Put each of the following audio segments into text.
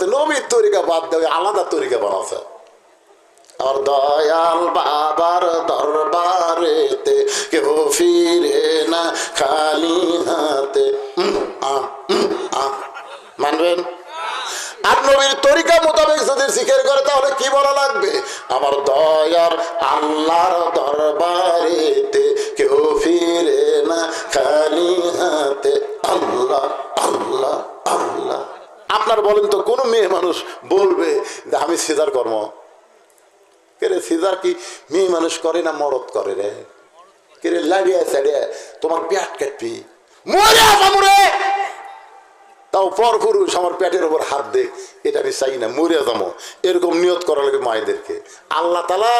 নবীর তরিকা বাদ দেবে আলাদা তরিকা বানাচ্ছে আর দয়াল বাবার দরবারেতে কেউ ফিরে না খালি হাতে। মানবেন? আর নবীর তরিকা মোতাবেক যদি স্বীকার করে, তাহলে কি বলা লাগবে? আমার দয়ার আল্লাহর দরবারেতে কেউ ফিরে না খালি হাতে আল্লাহ আল্লাহ আল্লাহ আপনার বলেন তো কোন মেয়ে মানুষ বলবে আমি সিজার কর্ম। কেরে সিজার কি মেয়ে মানুষ করে না মরদ করে রে? কেরে লাগিয়ে সাড়ে তোমার পেট কাটবি? তাও পর পুরুষ আমার পেটের ওপর হাত দেখ এটা আমি চাই না, মরে যাব। এরকম নিয়ত করা লাগে মায়েদেরকে। আল্লাহ তালা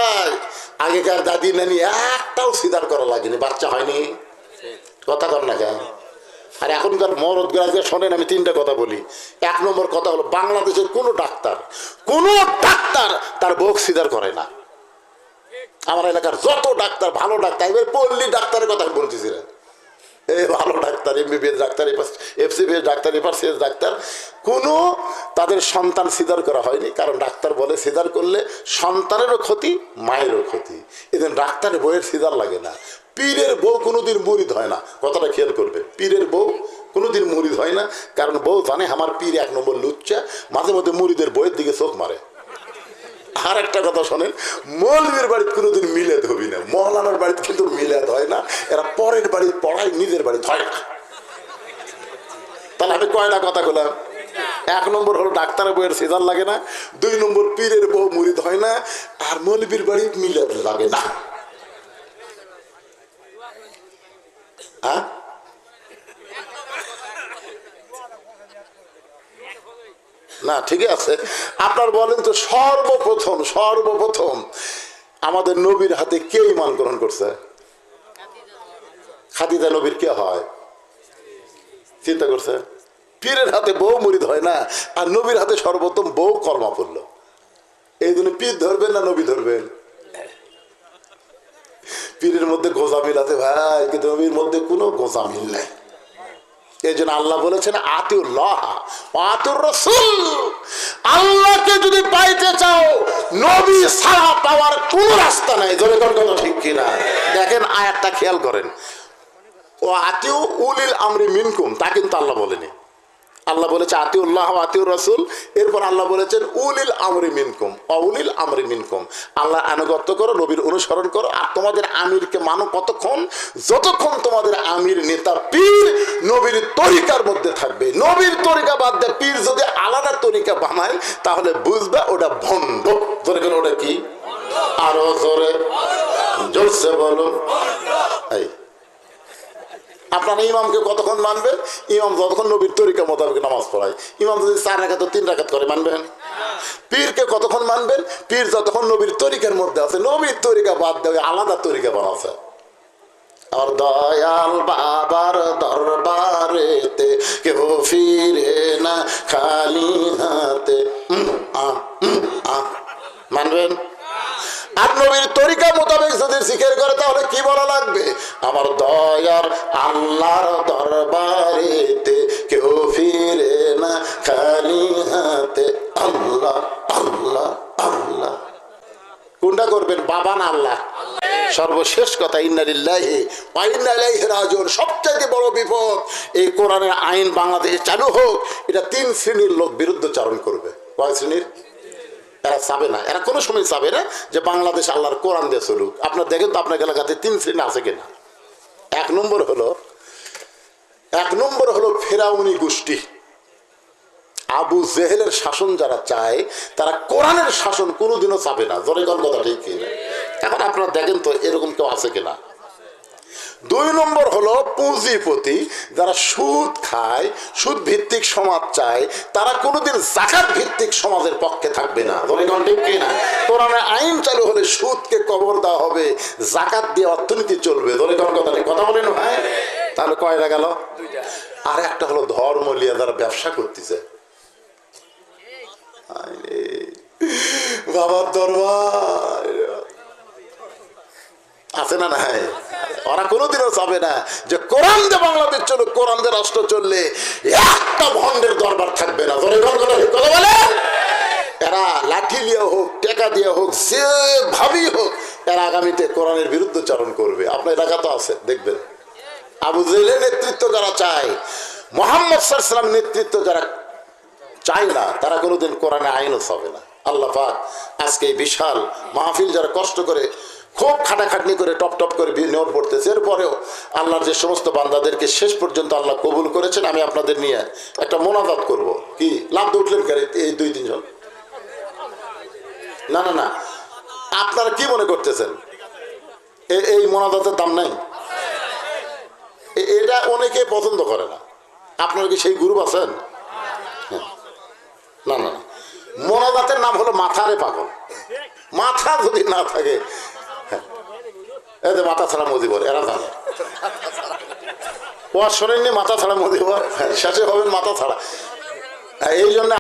আগেকার দাদি নানি একটাও সিদার করা লাগেনি, বাচ্চা হয়নি। কথা কর না কেন? আর এখনকার মরদ গ্রাজকে শোনেন, আমি তিনটা কথা বলি। এক নম্বর কথা হলো, বাংলাদেশের কোনো ডাক্তার কোনো ডাক্তার তার বউ সিদার করে না। আমার এলাকার যত ডাক্তার, ভালো ডাক্তার, এবার পল্লী ডাক্তারের কথা আমি বলতেছি না এই ভালো doctor, MBBS doctor FCPS doctor FRCS doctor, কোনো তাদের সন্তান সিদার করা হয়নি, কারণ ডাক্তার বলে সিদার করলে সন্তানেরও ক্ষতি, মায়েরও ক্ষতি। এদিন ডাক্তারের বইয়ের সিদার লাগে না। পীরের বউ কোনোদিন মুরিদ হয় না। কথাটা খেয়াল করবে। পীরের বউ কোনোদিন মুরিদ হয় না, কারণ বউ জানে আমার পীর এক নম্বর লুচ্চা, মাঝে মধ্যে মুরিদের বইয়ের দিকে চোখ মারে। আর একটা কথা শোনেন, মৌলবীর বাড়িতে কোনোদিন মিলাদ হবি না। মহলানার বাড়িতে কিন্তু মিলাদ হয় না, এরা পরের বাড়ি পড়ায়, নিজের বাড়িতে হয় না। তাহলে আমি কয়টা কথা বললাম এক নম্বর হলো ডাক্তারের বইয়ের সিজার লাগে না, দুই নম্বর পীরের বউ মুরিদ হয় না, আর মৌলবীর বাড়ি মিলাদ লাগে না। না, ঠিক আছে। আপনার বলেন তো সর্বপ্রথম সর্বপ্রথম আমাদের নবীর হাতে কে ইমান গ্রহণ করছে? খাদিজা নবীর কে হয়? চিন্তা করছে? পীরের হাতে বউ মুরিদ হয় না, আর নবীর হাতে সর্বপ্রথম বউ কর্মা পড়ল এই জন্য পীর ধরবেন না নবী ধরবেন? পীরের মধ্যে গোজামিল আছে ভাই, কিন্তু নবীর মধ্যে কোনো গোজামিল নাই। এই জন্য আল্লাহ বলেছেন আল্লাহকে যদি পাইতে চাও, নবী ছাড়া পাওয়ার কোন রাস্তা নাই। জোরে কথা ঠিক কিনা? দেখেন খেয়াল করেন। ও আতিউ উলিল আমরি মিনকুম, তা কিন্তু আল্লাহ বলেনি। আল্লাহ বলেছে, আতিউল্লাহ আতিউর রসুল। এরপর আল্লাহ বলেছেন, উলিল আমরি মিনকুম অউলিল আমরি মিনকুম। আল্লাহ আনুগত্য করো, নবীর অনুসরণ করো, আর তোমাদের আমিরকে মানো কতক্ষণ? যতক্ষণ তোমাদের আমির নেতা, পীর নবীর তরিকার মধ্যে থাকবে। নবীর তরিকা বাদ দিয়ে পীর যদি আলাদা তরিকা বানায়, তাহলে বুঝবে ওটা ভণ্ড। ধরে গেল ওটা কি? আরও জোরে। জোরসে বলো এই আপনার ইমামকে কতক্ষণ মানবেন? ইমাম যতক্ষণ নবীর তরিকা মোতাবেক নামাজ পড়ায়। ইমাম যদি চার রাখাত তিন রাখাত করে, মানবেন? পীরকে কতক্ষণ মানবেন? পীর যতক্ষণ নবীর তরিকার মধ্যে আছে, নবীর তরিকা বাদ দেবে আলাদা তরিকা বানাচ্ছে। আর দয়াল বাবার দরবারেতে কেউ ফিরে না, খালি হাতে। মানবেন? আর নবীর তরিকা মোতাবেক যদি স্বীকার করে তাহলে কি বলা লাগবে? আমার দয়ার আল্লাহর দরবারেতে কেউ ফিরে না খালি হাতে আল্লাহ আল্লাহ আল্লাহ। কোনটা করবেন? বাবা না আল্লাহ? সর্বশেষ কথা ইন্নালিল্লাহি রাজিউন। সবচেয়ে বড় বিপদ এই কোরআনের আইন বাংলাদেশে চালু হোক এটা তিন শ্রেণির লোক বিরুদ্ধচারণ করবে। কয় শ্রেণির? এরা চাবে না। এরা কোনো সময় চাবে না যে বাংলাদেশ আল্লাহর কোরআন দিয়ে চলুক। আপনার দেখেন তো আপনার এলাকাতে তিন শ্রেণি আছে কিনা। এক নম্বর হলো, এক নম্বর হলো ফেরাউনি গোষ্ঠী। আবু জেহেলের শাসন যারা চায়, তারা কোরআনের শাসন কোনোদিনও চাবে না। কোন কথা ঠিক? এখন আপনারা দেখেন তো এরকম কেউ আছে কিনা? দুই নম্বর হলো পুঁজিপতি, যারা সুদ খায় সুদ ভিত্তিক সমাজ চায়, তারা কোনোদিন জাকাত ভিত্তিক সমাজের পক্ষে থাকবে না। জনগণ না? আইন চালু হলে সুদকে কবর দেওয়া হবে, জাকাত দিয়ে অর্থনীতি চলবে। জনগণ কথা কথা বলেন ভাই তাহলে কয়টা গেল? আর একটা হলো ধর্ম লিয়া যারা ব্যবসা করতেছে। বাবার দরবার। আছে না নাই? ওরা কোনোদিনও চাবে না যে কোরআন দিয়ে বাংলাদেশ চলুক, কোরআন দিয়ে রাষ্ট্র চললে একটা ভণ্ডের দরবার থাকবে না। ধরে কথা বলে এরা লাঠি দিয়ে হোক, টেকা দিয়ে হোক যে ভাবি হোক, এরা আগামীতে কোরআনের বিরুদ্ধে চারণ করবে। আপনার এলাকা তো আছে, দেখবেন। আবু জেলের নেতৃত্ব যারা চায়, মোহাম্মদ সাল্লাম নেতৃত্ব যারা চায় না, তারা কোনোদিন কোরআনে আইনও হবে না। আল্লাহ পাক আজকে বিশাল মাহফিল যারা কষ্ট করে খুব খাটাখাটনি করে টপ টপ করে নিয়োগ পড়তেছে। এরপরেও আল্লাহর যে সমস্ত বান্দাদেরকে শেষ পর্যন্ত আল্লাহ কবুল করেছেন, আমি আপনাদের নিয়ে একটা মোনাজাত করব। কি? লাভ দিয়ে উঠলেন কেন এই দুই, তিনজন? না না না। আপনারা কি মনে করতেছেন? এই মোনাজাতের দাম নাই? এটা অনেকে পছন্দ করে না। আপনারা কি সেই গ্রুপ আছেন? হ্যাঁ। না না। মোনাজাতের নাম হলো মাথারে পাগল। মাথা যদি না থাকে। এদের মাথা ছাড়া মজিবর এরা জানে। ও আর শোনেননি মাথা ছাড়া মজিবর হ্যাঁ, শেষে হবেন মাথা ছাড়া। হ্যাঁ, এই জন্য